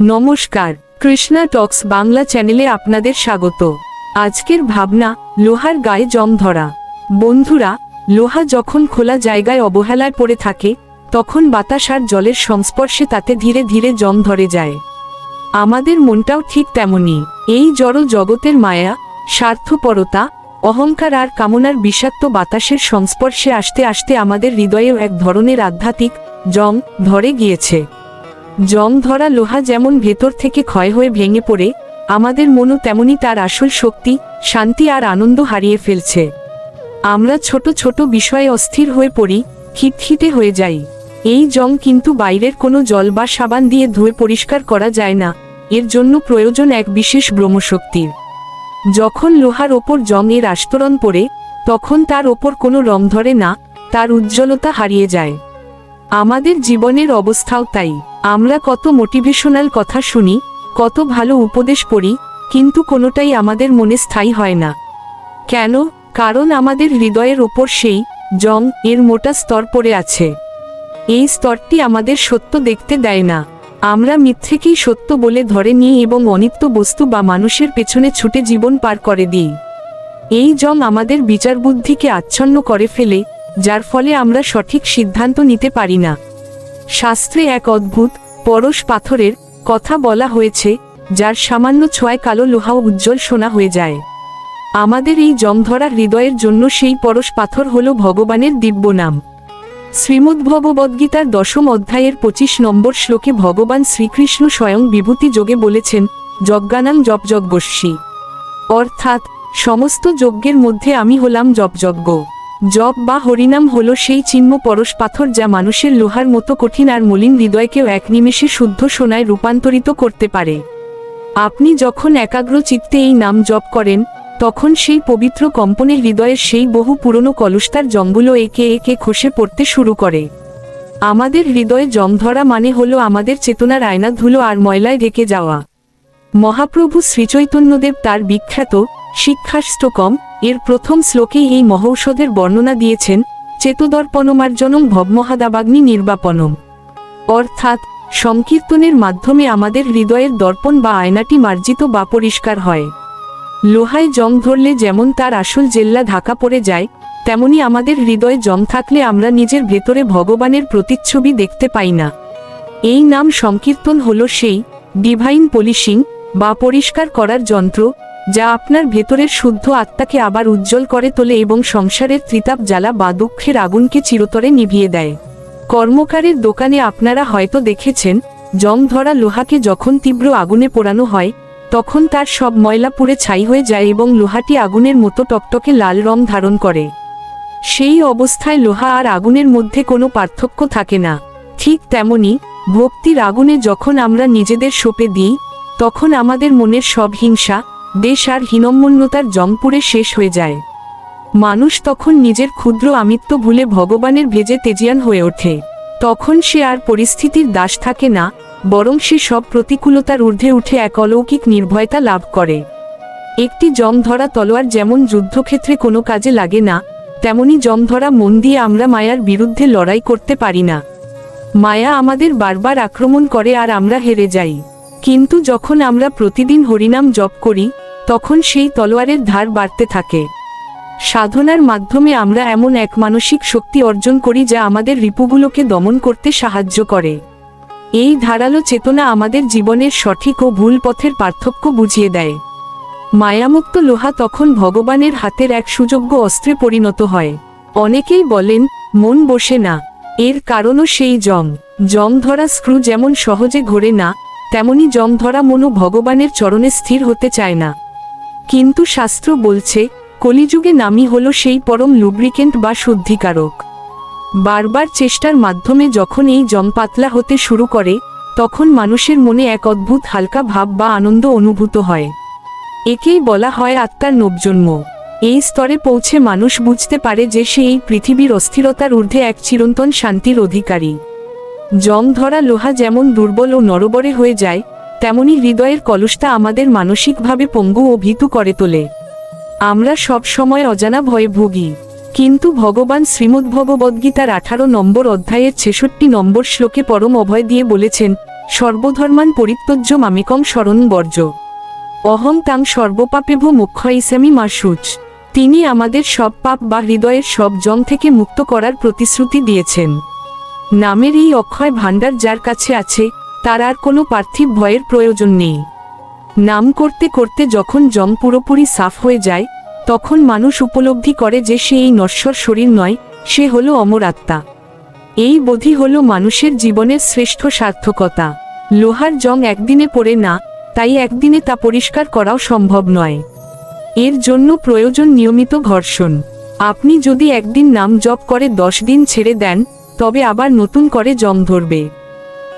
নমস্কার, কৃষ্ণা টক্স বাংলা চ্যানেলে আপনাদের স্বাগত। আজকের ভাবনা, লোহার গায়ে জম ধরা। বন্ধুরা, লোহা যখন খোলা জায়গায় অবহেলায় পড়ে থাকে, তখন বাতাস আর জলের সংস্পর্শে তাতে ধীরে ধীরে জম ধরে যায়। আমাদের মনটাও ঠিক তেমনই। এই জড় জগতের মায়া, স্বার্থপরতা, অহংকার আর কামনার বিষাক্ত বাতাসের সংস্পর্শে আসতে আসতে আমাদের হৃদয়েও এক ধরনের আধ্যাত্মিক জং ধরে গিয়েছে। জং ধরা লোহা যেমন ভেতর থেকে ক্ষয় হয়ে ভেঙে পড়ে, আমাদের মনও তেমনি তার আসল শক্তি, শান্তি আর আনন্দ হারিয়ে ফেলছে। আমরা ছোট ছোট বিষয়ে অস্থির হয়ে পড়ি, খিটখিটে হয়ে যাই। এই জং কিন্তু বাইরের কোনো জল বা সাবান দিয়ে ধুয়ে পরিষ্কার করা যায় না, এর জন্য প্রয়োজন এক বিশেষ ব্রহ্মশক্তির। যখন লোহার ওপর জং এর আস্তরণ পড়ে, তখন তার ওপর কোনো রং ধরে না, তার উজ্জ্বলতা হারিয়ে যায়। আমাদের জীবনের অবস্থাও তাই। আমরা কত মোটিভেশনাল কথা শুনি, কত ভালো উপদেশ পড়ি, কিন্তু কোনোটাই আমাদের মনে স্থায়ী হয় না। কেন? কারণ আমাদের হৃদয়ের ওপর সেই জং এর মোটা স্তর পড়ে আছে। এই স্তরটি আমাদের সত্য দেখতে দেয় না। আমরা মিথ্যেকেই সত্য বলে ধরে নিই এবং অনিত্য বস্তু বা মানুষের পেছনে ছুটে জীবন পার করে দিই। এই জং আমাদের বিচার বুদ্ধিকে আচ্ছন্ন করে ফেলে, যার ফলে আমরা সঠিক সিদ্ধান্ত নিতে পারি না। শাস্ত্রে এক অদ্ভুত, পরশ পাথরের কথা বলা হয়েছে, যার সামান্য ছোঁয়ায় কালো লোহাও উজ্জ্বল সোনা হয়ে যায়। আমাদের এই জংধরা হৃদয়ের জন্য সেই পরশ পাথর হল ভগবানের দিব্য নাম। শ্রীমদ্ভগবদ্গীতার দশম অধ্যায়ের পঁচিশ নম্বর শ্লোকে ভগবান শ্রীকৃষ্ণ স্বয়ং বিভূতি যোগে বলেছেন, যজ্ঞানাং জপযজ্ঞস্যি অর্থাৎ, সমস্ত যজ্ঞের মধ্যে আমি হলাম জপযজ্ঞ জপ বা হরিনাম হল সেই চিহ্ন পরশ পাথর যা মানুষের লোহার মতো কঠিন আর মলিন হৃদয়কেও এক নিমেষে শুদ্ধ সোনায় রূপান্তরিত করতে পারে। আপনি যখন একাগ্র চিত্তে এই নাম জপ করেন, তখন সেই পবিত্র কম্পনে হৃদয়ের সেই বহু পুরনো কলুস্তার জঙ্গুলো একে একে খসে পড়তে শুরু করে। আমাদের হৃদয়ে জং ধরা মানে হলো আমাদের চেতনার আয়না ধুলো আর ময়লায় ঢেকে যাওয়া। মহাপ্রভু শ্রীচৈতন্যদেব তার বিখ্যাত শিক্ষাষ্টকম এর প্রথম শ্লোকেই এই মহৌষধের বর্ণনা দিয়েছেন, চেতদর্পণমার্জনম ভবমহাদাবাগ্নি নির্বাপনম। অর্থাৎ, সংকীর্তনের মাধ্যমে আমাদের হৃদয়ের দর্পণ বা আয়নাটি মার্জিত বা পরিষ্কার হয়। লোহায় জং ধরলে যেমন তার আসল জেল্লা ঢাকা পড়ে যায়, তেমনি আমাদের হৃদয়ে জং থাকলে আমরা নিজের ভেতরে ভগবানের প্রতিচ্ছবি দেখতে পাই না। এই নাম সংকীর্তন হল সেই, ডিভাইন পলিশিং বা পরিষ্কার করার যন্ত্র যা আপনার ভেতরের শুদ্ধ আত্মাকে আবার উজ্জ্বল করে তোলে এবং সংসারের ত্রিতাপ জ্বালা বা দুঃখের আগুনকে চিরতরে নিভিয়ে দেয়। কর্মকারের দোকানে আপনারা হয়তো দেখেছেন জং ধরা লোহাকে যখন তীব্র আগুনে পোড়ানো হয়, তখন তার সব ময়লা পুড়ে ছাই হয়ে যায় এবং লোহাটি আগুনের মতো টকটকে লাল রং ধারণ করে। সেই অবস্থায় লোহা আর আগুনের মধ্যে কোনো পার্থক্য থাকে না। ঠিক তেমনি, ভক্তির আগুনে যখন আমরা নিজেদের সোপে দিই, তখন আমাদের মনের সব হিংসা দেশ আর হীনম্মন্যতার জংপুরে শেষ হয়ে যায়। মানুষ তখন নিজের ক্ষুদ্র আমিত্ব ভুলে ভগবানের ভেজে তেজিয়ান হয়ে ওঠে। তখন সে আর পরিস্থিতির দাস থাকে না, বরং সে সব প্রতিকূলতার ঊর্ধ্বে উঠে এক অলৌকিক নির্ভয়তা লাভ করে। একটি জং ধরা তলোয়ার যেমন যুদ্ধক্ষেত্রে কোনো কাজে লাগে না, তেমনি জং ধরা মন দিয়ে আমরা মায়ার বিরুদ্ধে লড়াই করতে পারি না। মায়া আমাদের বারবার আক্রমণ করে আর আমরা হেরে যাই। কিন্তু যখন আমরা প্রতিদিন হরিনাম জপ করি তখন সেই তলোয়ারের ধার বাড়তে থাকে। সাধনার মাধ্যমে আমরা এমন এক মানসিক শক্তি অর্জন করি যা আমাদের রিপুগুলোকে দমন করতে সাহায্য করে। এই ধারালো চেতনা আমাদের জীবনের সঠিক ও ভুল পথের পার্থক্য বুঝিয়ে দেয়। মায়ামুক্ত লোহা তখন ভগবানের হাতের এক সুযোগ্য অস্ত্রে পরিণত হয়। অনেকেই বলেন, মন বসে না। এর কারণও সেই জং জং ধরা স্ক্রু যেমন সহজে ঘোরে না, তেমনি জং ধরা মনও ভগবানের চরণে স্থির হতে চায় না। কিন্তু শাস্ত্র বলছে, কলিযুগে নামই হল সেই পরম লুব্রিকেন্ট বা শুদ্ধিকারক। বারবার চেষ্টার মাধ্যমে যখন এই জং পাতলা হতে শুরু করে, তখন মানুষের মনে এক অদ্ভুত হালকা ভাব বা আনন্দ অনুভূত হয়। একেই বলা হয় আত্মার নবজন্ম। এই স্তরে পৌঁছে মানুষ বুঝতে পারে যে সে এই পৃথিবীর অস্থিরতার ঊর্ধ্বে এক চিরন্তন শান্তির অধিকারী। জং ধরা লোহা যেমন দুর্বল ও নরবরে হয়ে যায় তেমনি হৃদয়ের কলুষতা আমাদের মানসিকভাবে পঙ্গু ও ভীতু করে তোলে। আমরা সব সময় অজানা ভয়ে ভুগি। কিন্তু ভগবান শ্রীমদ্ভগবদ্গীতার আঠারো নম্বর অধ্যায়ের ছেষট্টি নম্বর শ্লোকে পরম অভয় দিয়ে বলেছেন, সর্বধর্মান পরিত্যজ্য মামিকং শরণ বর্জ অহং তাং সর্বপাপেভ মুখ্য ইসামি মাসুচ তিনি আমাদের সব পাপ বা হৃদয়ের সব জং থেকে মুক্ত করার প্রতিশ্রুতি দিয়েছেন। নামের এই অক্ষয় ভাণ্ডার যার কাছে আছে তার আর কোনো পার্থিব ভয়ের প্রয়োজন নেই। নাম করতে করতে যখন জং পুরোপুরি সাফ হয়ে যায়, তখন মানুষ উপলব্ধি করে যে সে এই নশ্বর শরীর নয়, সে হলো অমর আত্মা। এই বোধি হল মানুষের জীবনের শ্রেষ্ঠ সার্থকতা। লোহার জং একদিনে পড়ে না, তাই একদিনে তা পরিষ্কার করাও সম্ভব নয়। এর জন্য প্রয়োজন নিয়মিত ঘর্ষণ। আপনি যদি একদিন নাম জপ করে দশ দিন ছেড়ে দেন, তবে আবার নতুন করে জং ধরবে।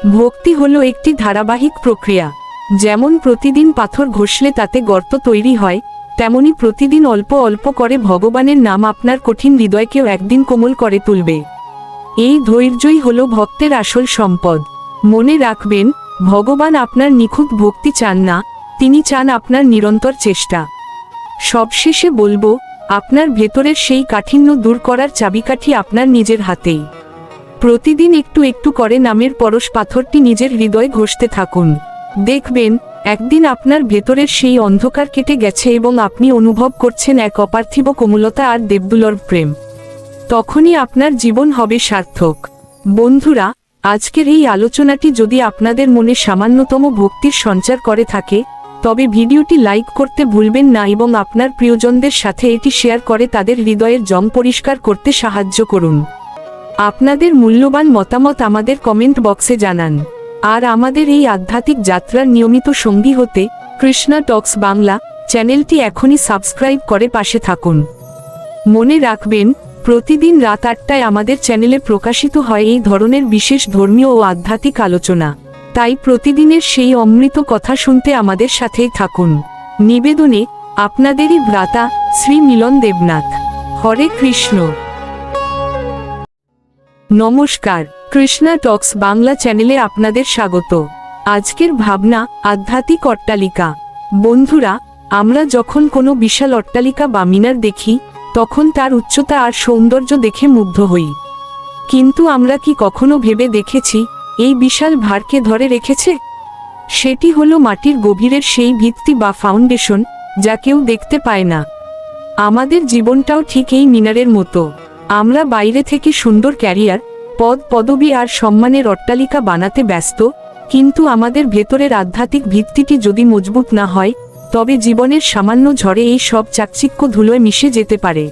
ভক্তি হলো একটি ধারাবাহিক প্রক্রিয়া। যেমন প্রতিদিন পাথর ঘষলে তাতে গর্ত তৈরি হয়, তেমনি প্রতিদিন অল্প অল্প করে ভগবানের নাম আপনার কঠিন হৃদয়কেও একদিন কোমল করে তুলবে। এই ধৈর্যই হল ভক্তের আসল সম্পদ। মনে রাখবেন, ভগবান আপনার নিখুঁত ভক্তি চান না, তিনি চান আপনার নিরন্তর চেষ্টা। সবশেষে বলব, আপনার ভেতরের সেই কাঠিন্য দূর করার চাবিকাঠি আপনার নিজের হাতেই। প্রতিদিন একটু একটু করে নামের পরশ পাথরটি নিজের হৃদয়ে ঘষতে থাকুন। দেখবেন, একদিন আপনার ভেতরের সেই অন্ধকার কেটে গেছে এবং আপনি অনুভব করছেন এক অপার্থিব কোমলতা আর দেবদুলর প্রেম। তখনই আপনার জীবন হবে সার্থক। বন্ধুরা, আজকের এই আলোচনাটি যদি আপনাদের মনে সামান্যতম ভক্তির সঞ্চার করে থাকে, তবে ভিডিওটি লাইক করতে ভুলবেন না এবং আপনার প্রিয়জনদের সাথে এটি শেয়ার করে তাদের হৃদয়ের জং পরিষ্কার করতে সাহায্য করুন। আপনাদের মূল্যবান মতামত আমাদের কমেন্ট বক্সে জানান। আর আমাদের এই আধ্যাত্মিক যাত্রার নিয়মিত সঙ্গী হতে কৃষ্ণা টক্স বাংলা চ্যানেলটি এখনই সাবস্ক্রাইব করে পাশে থাকুন। মনে রাখবেন, প্রতিদিন রাত আটটায় আমাদের চ্যানেলে প্রকাশিত হয় এই ধরনের বিশেষ ধর্মীয় ও আধ্যাত্মিক আলোচনা। তাই প্রতিদিনের সেই অমৃত কথা শুনতে আমাদের সাথেই থাকুন। নিবেদনে আপনাদেরই ভ্রাতা শ্রী মিলন দেবনাথ। হরে কৃষ্ণ। নমস্কার, কৃষ্ণা টক্স বাংলা চ্যানেলে আপনাদের স্বাগত। আজকের ভাবনা, আধ্যাত্মিক অট্টালিকা। বন্ধুরা, আমরা যখন কোনো বিশাল অট্টালিকা বা মিনার দেখি, তখন তার উচ্চতা আর সৌন্দর্য দেখে মুগ্ধ হই। কিন্তু আমরা কি কখনো ভেবে দেখেছি, এই বিশাল ভারকে ধরে রেখেছে? সেটি হলো মাটির গভীরের সেই ভিত্তি বা ফাউন্ডেশন, যা কেউ দেখতে পায় না। আমাদের জীবনটাও ঠিক এই মিনারের মতো। আমরা বাইরে থেকে সুন্দর ক্যারিয়ার, পদ, পদবি আর সম্মানের অট্টালিকা বানাতে ব্যস্ত, কিন্তু আমাদের ভেতরের আধ্যাত্মিক ভিত্তিটি যদি মজবুত না হয়, তবে জীবনের সামান্য ঝড়ে এই সব চাকচিক্য ধুলোয় মিশে যেতে পারে।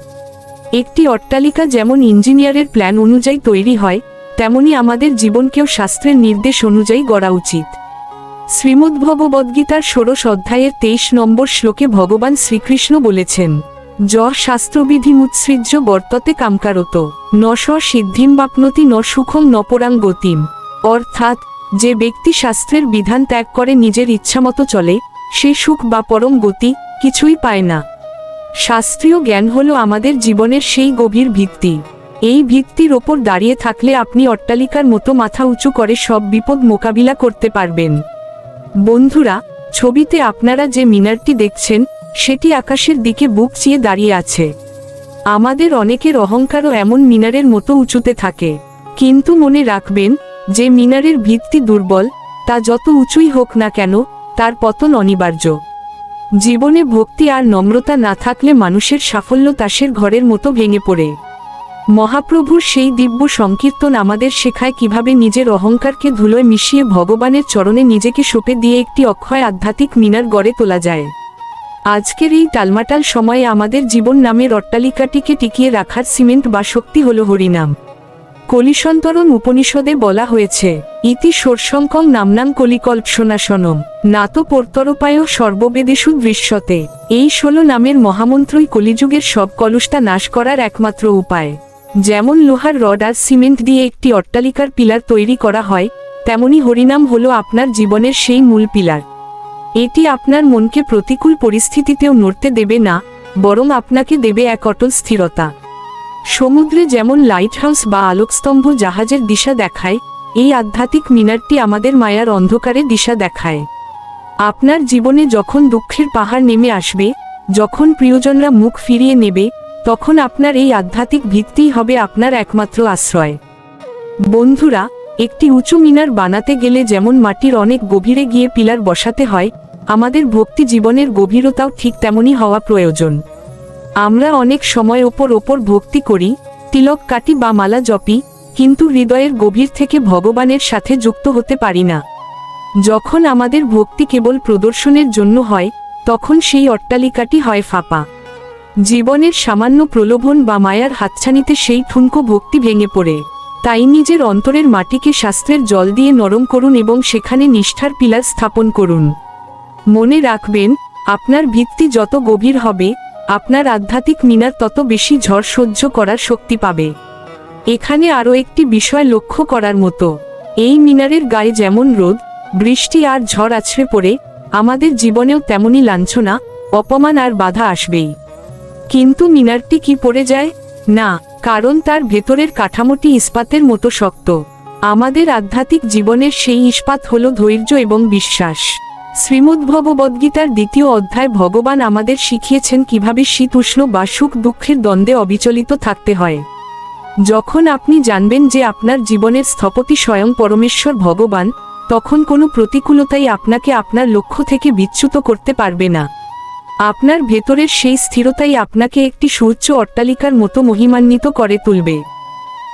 একটি অট্টালিকা যেমন ইঞ্জিনিয়ারের প্ল্যান অনুযায়ী তৈরি হয়, তেমনি আমাদের জীবনকেও শাস্ত্রের নির্দেশ অনুযায়ী গড়া উচিত। শ্রীমদ্ভগবদ্গীতার ষোড়শ অধ্যায়ের তেইশ নম্বর শ্লোকে ভগবান শ্রীকৃষ্ণ বলেছেন য শাস্ত্রবিধি মুৎসৃজ্য বর্ততে কামকারত। ন সিদ্ধিম বাপনতি ন সুখম নপরাং গতিম। অর্থাৎ, যে ব্যক্তি শাস্ত্রের বিধান ত্যাগ করে নিজের ইচ্ছামতো চলে, সে সুখ বা পরম গতি কিছুই পায় না। শাস্ত্রীয় জ্ঞান হল আমাদের জীবনের সেই গভীর ভিত্তি। এই ভিত্তির ওপর দাঁড়িয়ে থাকলে আপনি অট্টালিকার মতো মাথা উঁচু করে সব বিপদ মোকাবিলা করতে পারবেন। বন্ধুরা, ছবিতে আপনারা যে মিনারটি দেখছেন সেটি আকাশের দিকে বুক চিয়ে দাঁড়িয়ে আছে। আমাদের অনেকের অহংকারও এমন মিনারের মতো উঁচুতে থাকে। কিন্তু মনে রাখবেন, যে মিনারের ভিত্তি দুর্বল, তা যত উঁচুই হোক না কেন, তার পতন অনিবার্য। জীবনে ভক্তি আর নম্রতা না থাকলে মানুষের সাফল্য তাসের ঘরের মতো ভেঙে পড়ে। মহাপ্রভুর সেই দিব্য সংকীর্তন আমাদের শেখায় কীভাবে নিজের অহংকারকে ধুলোয় মিশিয়ে ভগবানের চরণে নিজেকে সঁপে দিয়ে একটি অক্ষয় আধ্যাত্মিক মিনার গড়ে তোলা যায়। আজকের এই টালমাটাল সময়ে আমাদের জীবন নামের অট্টালিকাটিকে টিকিয়ে রাখার সিমেন্ট বা শক্তি হল হরিনাম। কলিসন্তরণ উপনিষদে বলা হয়েছে, ইতি সোরশঙ্কং নামনাম কলিকল্পসনাসনম, নাত পর্তরপায় সর্ববেদেশু দৃশ্যতে। এই ষোলো নামের মহামন্ত্রই কলিযুগের সব কলুষতা নাশ করার একমাত্র উপায়। যেমন লোহার রড আর সিমেন্ট দিয়ে একটি অট্টালিকার পিলার তৈরি করা হয়, তেমনি হরিনাম হলো আপনার জীবনের সেই মূল পিলার। এটি আপনার মনকে প্রতিকূল পরিস্থিতিতেও নড়তে দেবে না, বরং আপনাকে দেবে এক অটল স্থিরতা। সমুদ্রে যেমন লাইটহাউস বা আলোকস্তম্ভ জাহাজের দিশা দেখায়, এই আধ্যাত্মিক মিনারটি আমাদের মায়ার অন্ধকারে দিশা দেখায়। আপনার জীবনে যখন দুঃখের পাহাড় নেমে আসবে, যখন প্রিয়জনরা মুখ ফিরিয়ে নেবে, তখন আপনার এই আধ্যাত্মিক ভিত্তিই হবে আপনার একমাত্র আশ্রয়। বন্ধুরা, একটি উঁচু মিনার বানাতে গেলে যেমন মাটির অনেক গভীরে গিয়ে পিলার বসাতে হয় আমাদের ভক্তি জীবনের গভীরতাও ঠিক তেমনই হওয়া প্রয়োজন। আমরা অনেক সময় ওপর ওপর ভক্তি করি, তিলক কাটি বা মালা জপি, কিন্তু হৃদয়ের গভীর থেকে ভগবানের সাথে যুক্ত হতে পারি না। যখন আমাদের ভক্তি কেবল প্রদর্শনের জন্য হয়, তখন সেই অট্টালিকাটি হয় ফাঁপা। জীবনের সামান্য প্রলোভন বা মায়ার হাতছানিতে সেই ঠুনকো ভক্তি ভেঙে পড়ে। তাই নিজের অন্তরের মাটিকে শাস্ত্রের জল দিয়ে নরম করুন এবং সেখানে নিষ্ঠার পিলার স্থাপন করুন। মনে রাখবেন, আপনার ভিত্তি যত গভীর হবে, আপনার আধ্যাত্মিক মিনার তত বেশি ঝড় সহ্য করার শক্তি পাবে। এখানে আরও একটি বিষয় লক্ষ্য করার মতো। এই মিনারের গায়ে যেমন রোদ, বৃষ্টি আর ঝড় আছড়ে পড়ে, আমাদের জীবনেও তেমনই লাঞ্ছনা, অপমান আর বাধা আসবেই। কিন্তু মিনারটি কি পড়ে যায়? না, কারণ তার ভেতরের কাঠামোটি ইস্পাতের মতো শক্ত। আমাদের আধ্যাত্মিক জীবনের সেই ইস্পাত হল ধৈর্য এবং বিশ্বাস। শ্রীমদ্ভগবদ্গীতার দ্বিতীয় অধ্যায় ভগবান আমাদের শিখিয়েছেন কীভাবে শীত, উষ্ণ বা সুখ দুঃখের দ্বন্দ্বে অবিচলিত থাকতে হয়। যখন আপনি জানবেন যে আপনার জীবনের স্থপতি স্বয়ং পরমেশ্বর ভগবান, তখন কোনো প্রতিকূলতাই আপনাকে আপনার লক্ষ্য থেকে বিচ্যুত করতে পারবে না। আপনার ভেতরের সেই স্থিরতাই আপনাকে একটি সুউচ্চ অট্টালিকার মতো মহিমান্বিত করে তুলবে।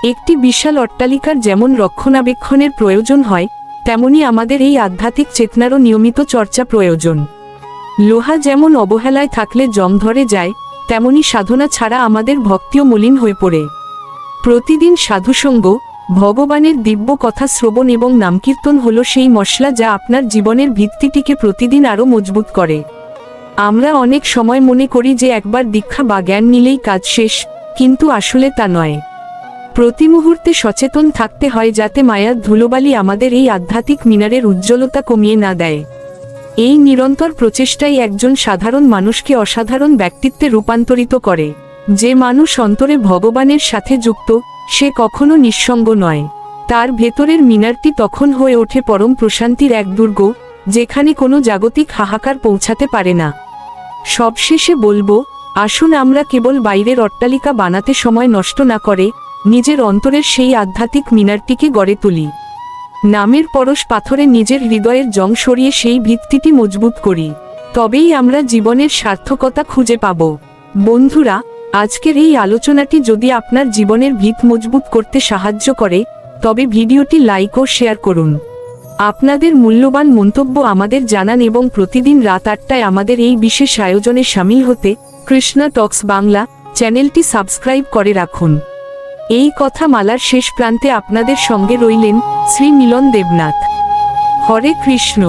একটি বিশাল অট্টালিকার যেমন রক্ষণাবেক্ষণের প্রয়োজন হয় তেমনি আমাদের এই আধ্যাত্মিক চেতনারও নিয়মিত চর্চা প্রয়োজন। লোহা যেমন অবহেলায় থাকলে জং ধরে যায়, তেমনি সাধনা ছাড়া আমাদের ভক্তিও মলিন হয়ে পড়ে। প্রতিদিন সাধুসঙ্গ, ভগবানের দিব্য কথা শ্রবণ এবং নামকীর্তন হল সেই মশলা যা আপনার জীবনের ভিত্তিটিকে প্রতিদিন আরও মজবুত করে। আমরা অনেক সময় মনে করি যে একবার দীক্ষা বা জ্ঞান নিলেই কাজ শেষ, কিন্তু আসলে তা নয়। প্রতি মুহূর্তে সচেতন থাকতে হয় যাতে মায়ার ধুলোবালি আমাদের এই আধ্যাত্মিক মিনারের উজ্জ্বলতা কমিয়ে না দেয়। এই নিরন্তর প্রচেষ্টাই একজন সাধারণ মানুষকে অসাধারণ ব্যক্তিত্বে রূপান্তরিত করে। যে মানুষ অন্তরে ভগবানের সাথে যুক্ত, সে কখনো নিঃসঙ্গ নয়। তার ভেতরের মিনারটি তখন হয়ে ওঠে পরম প্রশান্তির এক দুর্গ, যেখানে কোনো জাগতিক হাহাকার পৌঁছাতে পারে না। সবশেষে বলব, আসুন আমরা কেবল বাইরের অট্টালিকা বানাতে সময় নষ্ট না করে নিজের অন্তরের সেই আধ্যাত্মিক মিনারটিকে গড়ে তুলি। নামের পরশ পাথরে নিজের হৃদয়ের জং সরিয়ে সেই ভিত্তিটি মজবুত করি। তবেই আমরা জীবনের সার্থকতা খুঁজে পাব। বন্ধুরা, আজকের এই আলোচনাটি যদি আপনার জীবনের ভিত মজবুত করতে সাহায্য করে, তবে ভিডিওটি লাইক ও শেয়ার করুন। আপনাদের মূল্যবান মন্তব্য আমাদের জানান এবং প্রতিদিন রাত আটটায় আমাদের এই বিশেষ আয়োজনে সামিল হতে কৃষ্ণা টক্স বাংলা চ্যানেলটি সাবস্ক্রাইব করে রাখুন। এই কথা মালার শেষ প্রান্তে আপনাদের সঙ্গে রইলেন শ্রী মিলন দেবনাথ। হরে কৃষ্ণ।